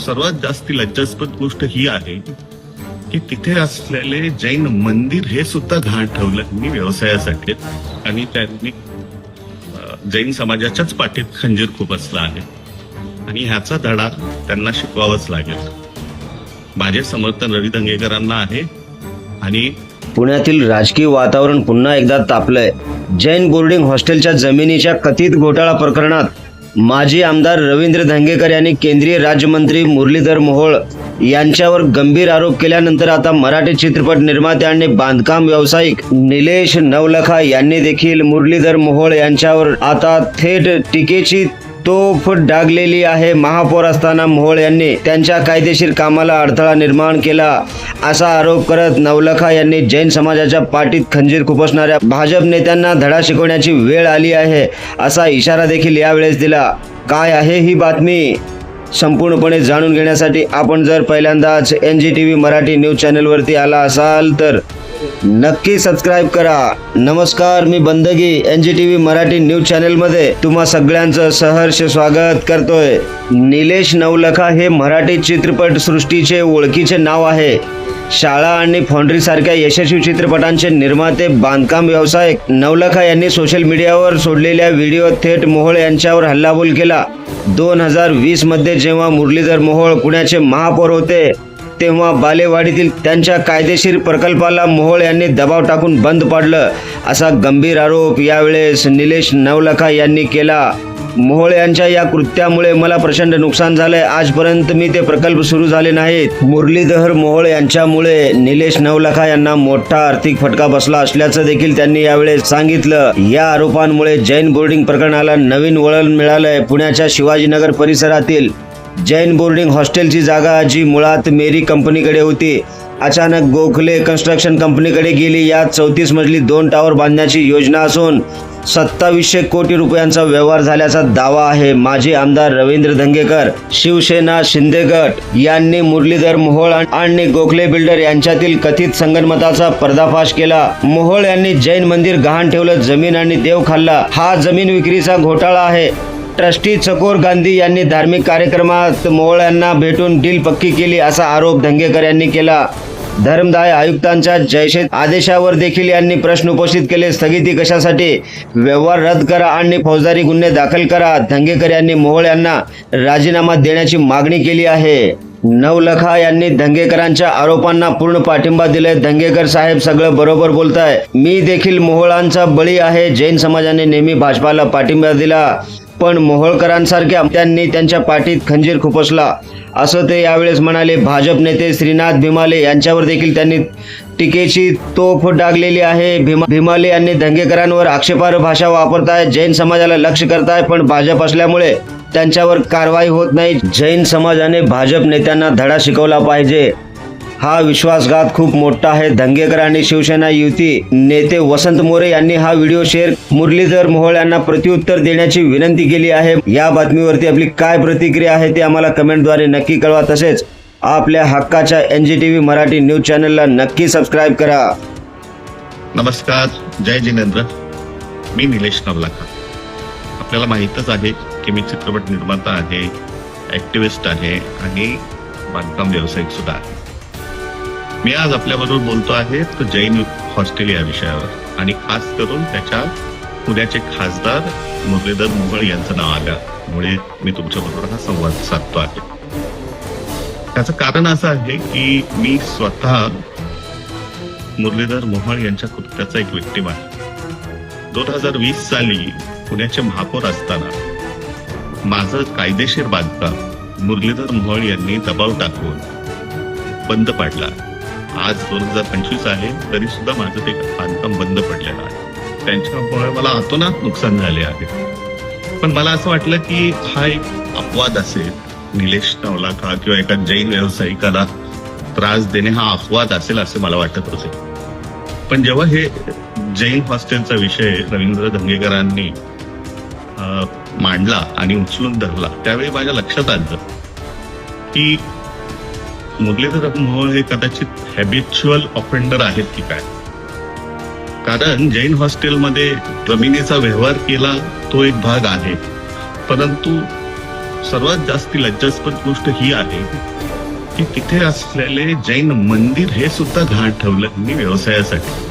सर्वात जास्त लज्जास्पद गोष्ट ही आहे की तिथे असलेले जैन मंदिर हे सुद्धा घाण ठेवलं त्यांनी व्यवसायासाठी. आणि त्यांनी जैन समाजाच्याच पाठीत खंजीर खूप असला आहे. आणि ह्याचा धडा त्यांना शिकवावाच लागेल. माझे समर्थन रवी दंगेकरांना आहे. आणि पुण्यातील राजकीय वातावरण पुन्हा एकदा तापलंय. जैन बोर्डिंग हॉस्टेलच्या जमिनीच्या कथित घोटाळा प्रकरणात माजी आमदार रवींद्र धंगेकर यांनी केंद्रीय राज्यमंत्री मुरलीधर मोहोळ यांच्यावर गंभीर आरोप केल्यानंतर आता मराठी चित्रपट निर्माते आणि बांधकाम व्यावसायिक निलेश नवलखा यांनी देखील मुरलीधर मोहोळ यांच्यावर आता थेट टीकेची तोफ डागलेली आहे महापौर असताना मोहोळ यांनी. त्यांच्या कायदेशीर कामाला अडथळा निर्माण केला. असा आरोप करत नवलखा यांनी जैन समाजाच्या पाठीत खंजीर खुपसणाऱ्या भाजप नेत्यांना धडा शिकवण्याची वेळ आली आहे असा इशारा देखील यावेळेस दिला. काय आहे ही बातमी? संपूर्णपणे जाणून घेण्यासाठी आपण जर पहिल्यांदाच N G T V Marathi news चॅनलवरती आला असाल तर नक्की सबस्क्राईब करा. नमस्कार मी बंदगी N G T V Marathi news चॅनलमध्ये तुम्हा सगळ्यांचं सहर्ष स्वागत करतोय. निलेश नवलखा हे मराठी चित्रपट सृष्टीचे ओळखीचे नाव आहे. शाळा आणि फॉन्ड्री सारख्या यशस्वी चित्रपटांचे निर्माते बांधकाम व्यावसायिक नवलखा यांनी सोशल मीडियावर सोडलेल्या व्हिडिओ थेट मोहोळ यांच्यावर हल्लाबोल केला. दोन हजार वीसमध्ये जेव्हा मुरलीधर मोहोळ पुण्याचे महापौर होते तेव्हा बालेवाडीतील त्यांच्या कायदेशीर प्रकल्पाला मोहोळ यांनी दबाव टाकून बंद पाडलं असा गंभीर आरोप यावेळेस निलेश नवलखा यांनी केला. मोहोळ यांच्या या कृत्यामुळे मला प्रचंड नुकसान झालंय. आजपर्यंत मी ते प्रकल्प सुरू झाले नाहीत. मुरलीधर मोहोळ यांच्यामुळे निलेश नवलखा यांना मोठा आर्थिक फटका बसला असल्याचं देखील त्यांनी यावेळेस सांगितलं. या आरोपांमुळे जैन बोर्डिंग प्रकरणाला नवीन वळण मिळालंय. पुण्याच्या शिवाजीनगर परिसरातील जैन बोर्डिंग हॉस्टेलची जागा जी मुळात मेरी कंपनीकडे होती. अचानक गोखले कन्स्ट्रक्शन कंपनीकडे गेली. यात चौतीस मजली दोन टावर बांधण्याची योजना असून सत्तावीसशे कोटी रुपयांचा व्यवहार झाल्याचा दावा आहे. माजी आमदार रवींद्र धंगेकर शिवसेना शिंदे गट यांनी मुरलीधर मोहोळ आणि गोखले बिल्डर यांच्यातील कथित संगनमताचा पर्दाफाश केला. मोहोळ यांनी जैन मंदिर गहाण ठेवलं जमीन आणि देव खाल्ला. हा जमीन विक्रीचा घोटाळा आहे. ट्रस्टी चकोर गांधी यांनी धार्मिक कार्यक्रमात मोहोळ यांना भेटून डील पक्की केली असा आरोप धंगेकर यांनी केला. धर्मदाय आयुक्तांच्या जयशे आदेशावर देखील यांनी प्रश्न उपस्थित केले. स्थगिती कशासाठी? व्यवहार रद्द करा आणि फौजदारी गुन्हे दाखल करा. धंगेकर यांनी मोहोळ यांना राजीनामा देण्याची मागणी केली आहे. नवलखा यांनी धंगेकरांच्या आरोपांना पूर्ण पाठिंबा दिलाय. धंगेकर साहेब सगळं बरोबर बोलताय. मी देखील मोहोळांचा बळी आहे. जैन समाजाने नेहमी भाजपाला पाठिंबा दिला. पण मोहोळकरांसारख्या त्यांनी त्यांच्या पाठीत खंजीर खुपसला. असं ते यावेळेस म्हणाले. भाजप नेते श्रीनाथ भीमाले यांच्यावर देखील त्यांनी टीकेची तोफ डागलेली आहे. भीमा भीमाले यांनी दंगेकरांवर आक्षेपार्ह भाषा वापरताय. जैन समाजाला लक्ष करताय पण भाजप असल्यामुळे त्यांच्यावर कारवाई होत नाही. जैन समाजाने भाजप नेत्यांना धडा शिकवला पाहिजे. हा विश्वासघात खूप मोठा आहे. धंगेकर आणि शिवसेना युती नेते वसंत मोरे यांनी हा व्हिडिओ शेअर मुरलीधर मोहोळ यांना प्रत्युत्तर देण्याची विनंती केली आहे. या बातमीवरती आपली काय प्रतिक्रिया आहे ते आम्हाला कमेंटद्वारे नक्की कळवा. तसेच आपल्या हक्काच्या N G T V Marathi news चॅनलला नक्की सबस्क्राईब करा. नमस्कार. जय जिनेंद्र. मी निलेश नवलाखा आपल्याला माहीतच आहे की मी चित्रपट निर्माता आहे ऍक्टिव्हिस्ट आहे आणि बांधकाम व्यावसायिक सुद्धा आहे. मी आज आपल्याबरोबर बोलतो आहे तो जैन हॉस्टेल या विषयावर आणि खास करून त्याच्या पुण्याचे खासदार मुरलीधर मोहोळ यांचं नाव आल्यामुळे मी तुमच्याबरोबर हा संवाद साधतो आहे. त्याचं कारण असं आहे की मी स्वतः मुरलीधर मोहोळ यांच्या कृत्याचा एक व्यक्तिम आहे. दोन हजार वीस साली पुण्याचे महापौर असताना माझं कायदेशीर बांधकाम. मुरलीधर मोहोळ यांनी दबाव टाकून बंद पाडला. आज दोन हजार पंचवीस आहे तरी सुद्धा माझं ते बांधकाम बंद पडलेलं आहे. त्यांच्यामुळे मला अतोनात नुकसान झाले आहे. पण मला असं वाटलं की हा एक अपवाद असेल निलेश नवलाखा किंवा एका जैन व्यावसायिकाला त्रास देणे हा अपवाद असेल असे मला वाटत होते. पण जेव्हा हे जैन हॉस्टेलचा विषय रवींद्र धंगेकरांनी मांडला आणि उचलून धरला. त्यावेळी माझ्या लक्षात आलं की मुरलीधर मोहोळ हे कदाचित हॅबिच्युअल ऑफेंडर आहेत की काय? कारण जैन हॉस्टेलमध्ये जमिनीचा व्यवहार केला तो एक भाग आहे. परंतु सर्वात जास्त लज्जास्पद गोष्ट ही आहे की तिथे असलेले जैन मंदिर हे सुद्धा घाण ठेवलं मी व्यवसायासाठी.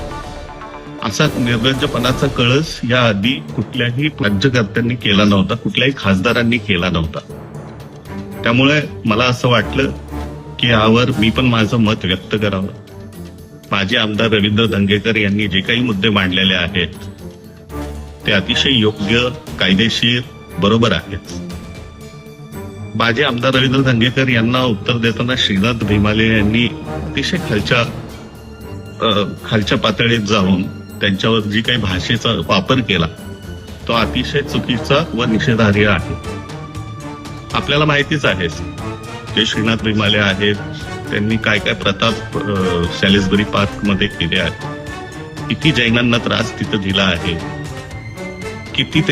असा निर्लज्जपणाचा कळस या आधी कुठल्याही राज्यकर्त्यांनी केला नव्हता कुठल्याही खासदारांनी केला नव्हता. त्यामुळे मला असं वाटलं की यावर मी पण माझं मत व्यक्त करावं. माजी आमदार रवींद्र धंगेकर यांनी जे काही मुद्दे मांडलेले आहेत ते अतिशय योग्य कायदेशीर बरोबर आहेत. माजी आमदार रवींद्र धंगेकर यांना उत्तर देताना श्रीनाथ भीमाले यांनी अतिशय खालच्या खालच्या पातळीत जाऊन त्यांच्यावर जी काही भाषेचा वापर केला तो अतिशय चुकीचा व निषेधार्ह आहे. आपल्याला माहितीच आहे जे श्रीनाथ भीमाले आहेत त्यांनी काय काय प्रताप अ, सॅलिसबरी पार्कमध्ये केले आहेत. किती जैनांना त्रास तिथं दिला आहे. किती ते